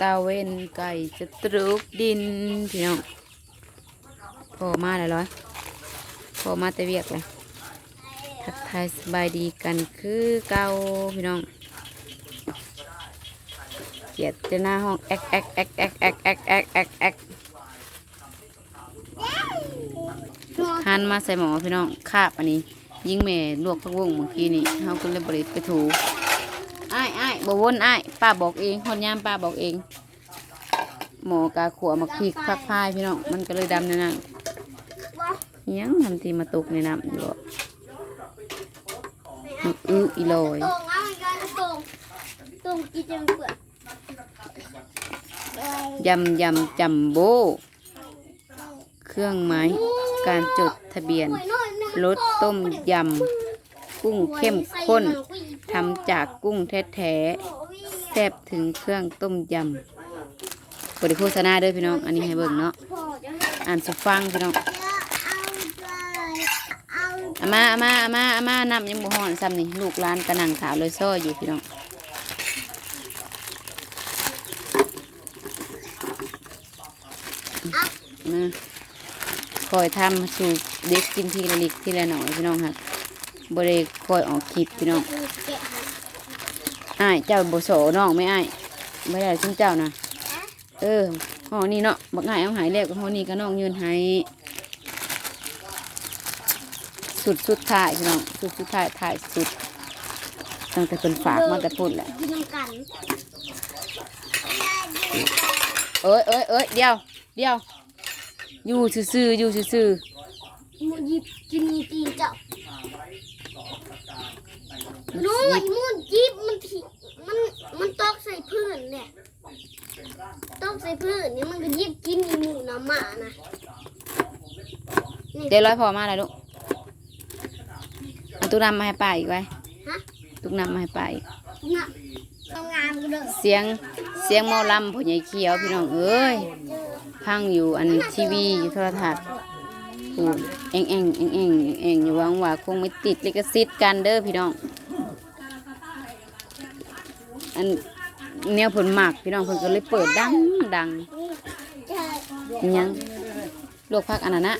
ตาเวนไก่จะตรุกดินพี่น้องพอมาแล้วร้อยพอมาแต่เวียกเลยทักทายสบายดีกันคือเก่าพี่น้องเกียดจะหน้าห้องแอกแอกแอกแอกแอกแอกแอกแอกแอกหันมาใส่หมอพี่น้องคาบอันนี้ ยิงแม่ลวกพักวงเมื่อกี้นี่เขาก็เลยบริไปถู อ้ายอ้ายบวนอ้ายป้าบอกเองคนยามป้าบอกเอง หมอกาขัวมาพริกพักพายพี่น้องมันก็เลยดำในนั้นอิหยังทำทีมาตกในน้ำอยู่บ่มันอื้ออีลอยตรงเอาอีกแล้วตรงตรงกินจนเปื่อยยำยำจัมโบ้เครื่องไม้การจดทะเบียนหวยน้อยหนึ่งรสต้มยำกุ้งเข้มข้น ทำจากกุ้งแท้ๆแซ่บถึงเครื่องต้มยำบริโภคณาด้อพี่น้อง อันนี้ให้เบิ่งเนาะ อ่านสุฟังพี่น้องอามาอามาอามาอามา นำยังบ่ฮ้อนซ้ำนี่ ลูกหลานกระนังถาวเลยซ้ออยู่พี่น้องมาคอยทำสู่เด็กกินทีละเล็กทีละหน่อยพี่น้องค่ะบ่ ได้คอยออกคลิปพี่น้องแกะอ้เจ้าบ่โสน้องไม่ไอ้ไม่ได้ชิ้นเจ้านะเออห่อนี่เนาะบักง่ายเอาหายแล้วก็ห่อนี่ก็น้องยืนให้สุดสุดท้ายพี่น้องสุดสุดท้ายท้ายสุดตั้งแต่เป็นฝากมาแต่พุ่นแหละเอ้ยเอ้ยเอ้ยเดียวเดียวอยู่ซื่อๆอยู่ซื่อมูหยิบกินมีตีนเจ้า ๆนู่นมูนยิบมันถิมันมันตอกใส่พื้นเนี่ยตอกใส่พื้นเนี่ยมันก็ยิบกินอีหมูน้ำหมานะนี่เดี๋ยวร้อยพอมาแล้วลูกเอาตุกนำมาให้ป้าอีกไว้ฮะตุกนำมาให้ป้าอีกงามงามกันเลยเสียงเสียงหมอลำผู้ใหญ่เขียวพี่น้องเอ้ย พังอยู่อันทีวีอยู่โทรทัศน์ อูเอ็งเอ็งเอ็งเอ็งเองอยู่หวังว่าคงไม่ติดลิขสิทธิ์กันเด้อพี่น้อง อันแนวผลหมากพี่น้องเพิ่นก็เลยเปิดดังดังใช่อิหยังลวกผักอันนั้นนะ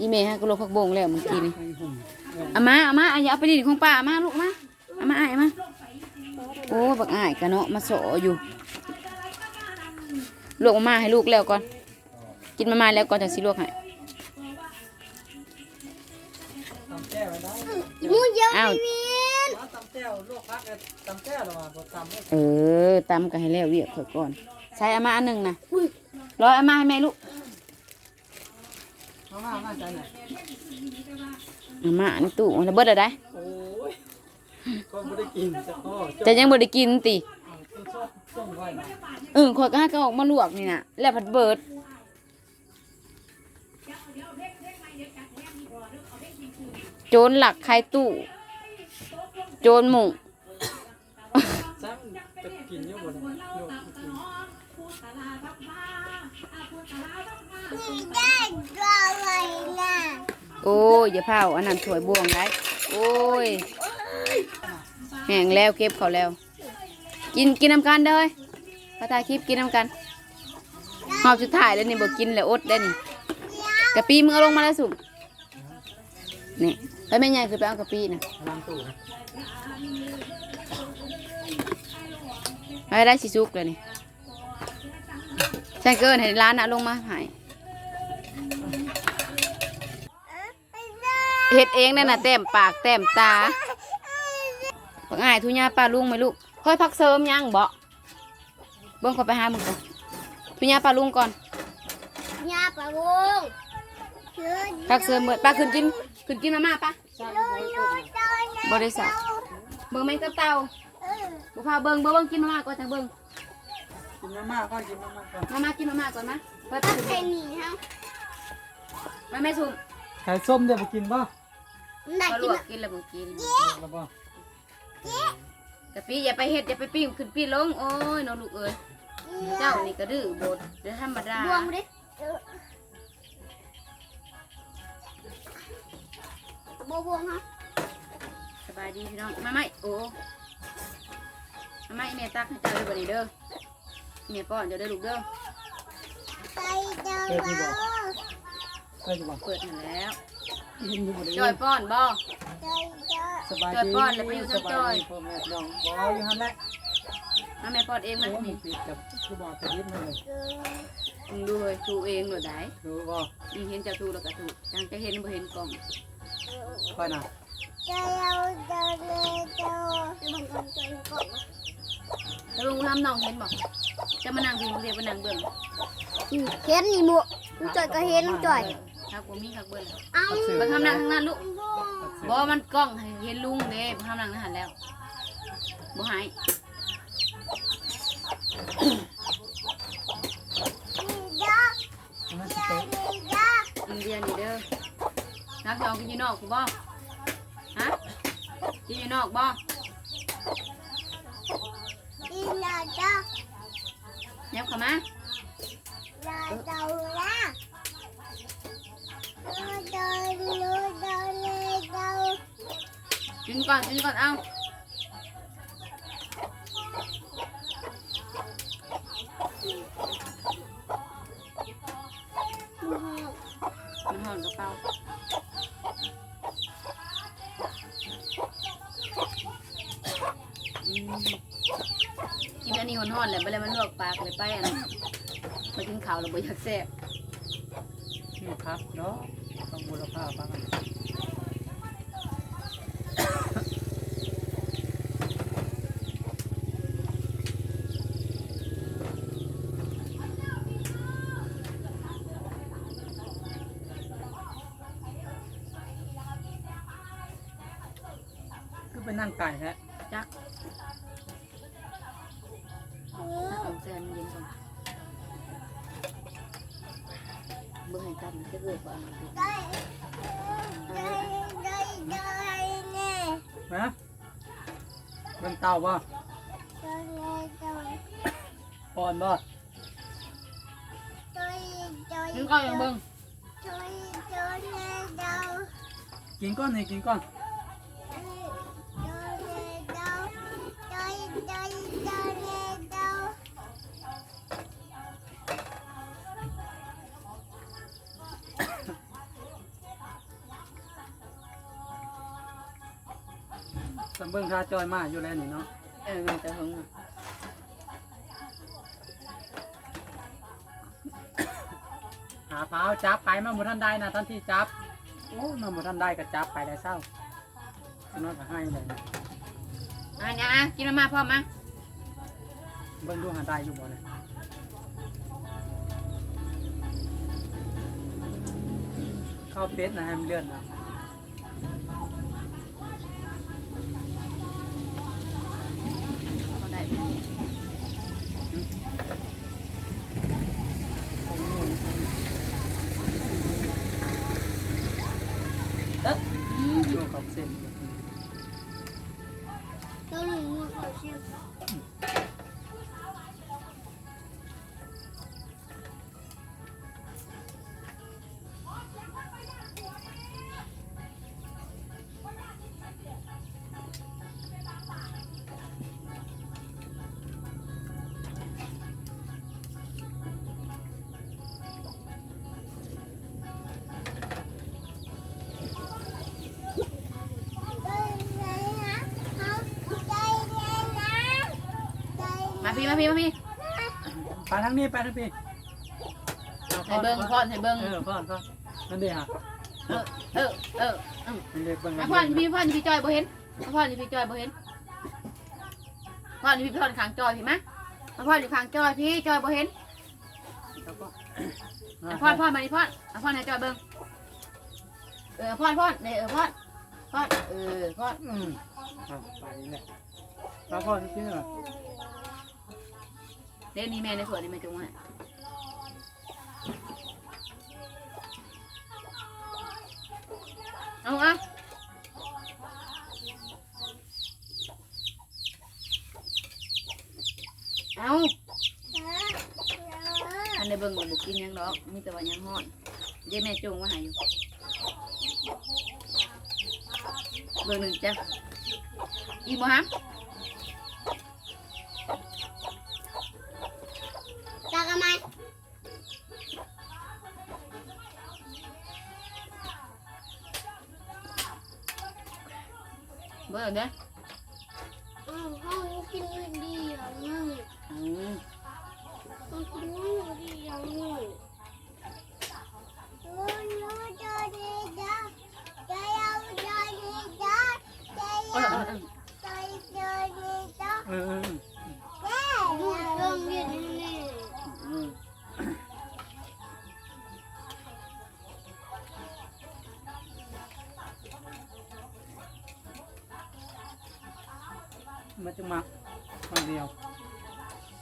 อีเมย์ฮะก็ลวกผักบงแล้วเมื่อกี้นี่อามาอามาอาย่าเอาไปดิของป้าอามาลูกมาอามาอายมาโอ้บักอายกันเนาะมาโสอยู่ลวกมามาให้ลูกแล้วก่อน กินมามาแล้วก่อนจะสิลวกให้ มูเยอะอ้าว ไม่มีว่าตำแก้วลวกพักเนี่ยตำแก้วหรอวะบ่ตำเนี่ยเออตำกันให้แล้วเวียกเถอะก่อน ใช้อามาอันหนึ่งนะร้อยอามาให้แม่ลูกมามามาใจหน่อยอามาอันตู้มันระเบิดอะไรโอ้ยก็ไม่ได้กินจะพ่อจะยังบ่ได้กินติเอาต้องชอบต้องไว้นะเออขอยก็ให้ก็ออกมาลวกนี่นะแล้วผัดเบิด โจรหลักใครตู้ โจรหมุ่งซ้ำจะกินเยอะกว่านี้โยกกินได้ก็อะไรนะโอ้ยอย่าเผาอันนั้นถวยบวงไรโอ้ยแห้งแล้วเก็บเขาแล้ว กินกินน้ำกันเด้อพระทายคลิปกินน้ำกันหอบสุดท้ายแล้วนี่บอกกินแล้วอดได้นี่ กะปิมึงเอาลงมาแล้วสุกนี่ไปแม่ใหญ่คือไปเอากะปินะล้างตู้นะไปได้สิสุกเลยนี่ใช่เกินเห็นร้านนะลงมาหายเฮ็ดเองนั่นน่ะแต้มปากแต้มตาปักอ้ายทุญาป้าลุงไหมลูกค่อยพักเสริมยังบ่เบิ่งขอไปหามึงก่อนทุญาป้าลุงก่อนยาปะวง พักเสริมเบิดป้าขึ้นกินขึ้นกินมาม่าป้าบ่ได้สับเบิ่งแมงกับเต่าบ่พาเบิ่งเบิ่งเบิ่งกินมาม่าก่อนจังเบิ่งกินมาม่าก่อนกินมาม่าก่อนมาม่ากินมาม่าก่อนมาเปิดตัตาดดูไข่หนีฮะมาแม่สุ่มไข่ส้มเดี๋ยวไปกินป่ะได้มาลกินวกอะกินแล้วบ่กินแล้วป่ะกะปิอย่าไปเฮ็ดอย่าไปปิ้งขึ้นปิ้งลงโอ้ยน้องลูกเอ้ยเจ้านี่ก็ดื้อบดเดี๋ยวธรรมดาบวงดิ บวงฮะสบายดีพี่น้องมาไหมโอ้อามาอีเมตักให้เจ้าเลยบัดนี้เด้ออีเมป้อนเดี๋ยวได้อลูกเด้อไปเจอเปิดที่บ่เราไปอยู่บ่เปิดให้แล้วเห็นอยู่บ่ได้จอยป้อนบ่เจอเจอสบายจอยดีป้อนแล้วไปอยู่สกับบาจอยดีพ่อแม่น้องบ่อยู่หั่นแหละมาแม่ป้อนเองโอ้มันมันี่นปิดกับคือบ่ไปยึดมันเลยมึงดูเลยทูเองหน่อยได้รู้บ่มึงเห็นเจะทูแล้วก็ทูจังจะเห็นบ่เห็นกล่อง ไปน่ะเจอเราเจอเลยเจอจะบังคับใจก่อนแล้วลุงทำน้องเห็นบ่จะมานั่งพิงเรียกมานั่งเบิ่งเห็นนี่บุลุงจ่อยก็เห็นลุงจ่อยถ้ากูมีคักเบิ่งเอ้ามาทำนั่งข้างหน้าลูกบ่มันกล้องให้เห็นลุงเด้บ่ทำนั่งนั่นหันแล้วบ่หาย มันสิไป อินเดียนี่เด้อนัก จะเอากินอยู่นอกกูบ่ฮะกินอยู่นอกบ่ยับเข้ามากินก่อนกินก่อนเอามันห่อนกระเป๋า นอันนี้ห่อนๆแหละไปเลยมันลวกปากเลยไปอันนั้นไปกินข้าวแล้วบ่อยากแซ่บนี่ครับเนาะต้องมูลค่าบ้างคือไปนั่งไก่แฮะจัก เบิ่งให้กันจะเกิดบ่เอาฮะเป็น สำเบิ่งคาจอยมาอยู่แล้วนี่เนาะเออมันจะหึงอะหาเปล่าจับไปมาหมดท่านได้นะท่านที่จับโอ้มาหมดท่านได้ก็จับไปได้เศร้าอันนั้นก็ให้เลยนะอะเนี่ยอะกินมาพร้อมอะเบิ่งดูหาได้อยู่บ่เนี่ยข้าวเป็ดนะให้มันเลื่อนนะ พี่มาพี่มาพี่ไปทางนี้ไปทางนี้อาให้เบิ้งพอนให้เบิ้งเออพอนพอนนั่นเดียวฮะเออเออเอออืมมันเรียกเบิ้งมาพอนพี่พอนพี่จอยบ่เห็นมาพอนพี่จอยบ่เห็นพอนพี่พอนข้างจอยพี่มะมาพอนอยู่ข้างจอยพี่จอยบ่เห็นแล้วก็อะพอนพอนมาดิพอนเอาพอนให้จอยเบิ้งเออพอนพอนเนี่ยเออพอนพอนเออพอนอืมอะไปเลยแล้วพอนจริงเหรอ เดี๋ยวนี้แม่ในสวนนี่แม่จงให้เอาอะเอาอันในเบิ่งก็บุกินยังดอกมีแต่ว่ายังฮ้อนเดี๋ยวแม่จงว่าหายอยู่เบิ่งหนึ่งจ้ะอีกบ่ฮะ เบิ่งเด้ออ้าวเขากินไม่ดีอย่างนี้อืมเขากินไม่ดีอย่างนี้โอ้ย มันจะมาคนเดียว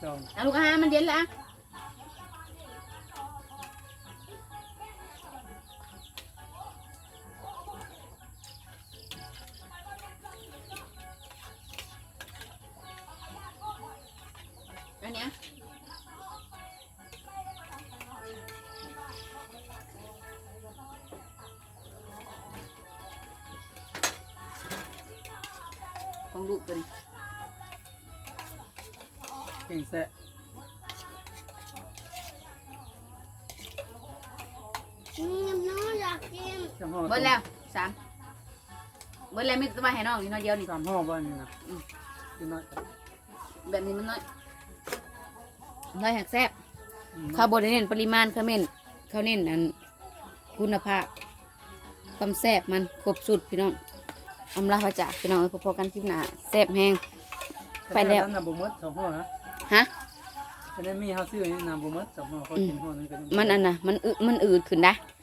สองเอาลูกอาหารมันเย็นแล้วอะอันเนี้ยของลูกตัวนี้ ก่งแสะอืมน้องอยากกินจะห่อเบิดแล้วสามเบิดแล้วมีตัวมาให้น้องนี่น้อยเดียวนี่สามห่อบ้านนี่นะอืมกินน้อยแบบนี้มันน้อยน้อยหักแซ่บอืมเขาบไดเน้นปริมาณเขาเน้นเขาเน้นอันคุณภาพความแซ่บมันครบสุดพี่น้องอำลาพระจากพี่น้องเอ้ยพอๆกันคลิปหน้าแซ่บแห้ง ไปแล้ว ต่น้ำบุมดสองห่อนะ ฮะจะได้มีเขาซื้อนี่น้ำบุมดสองห่อเขากินห่อนึงก็ยัง มันอันน่ะมันอึมันอืดขึ้นนะอ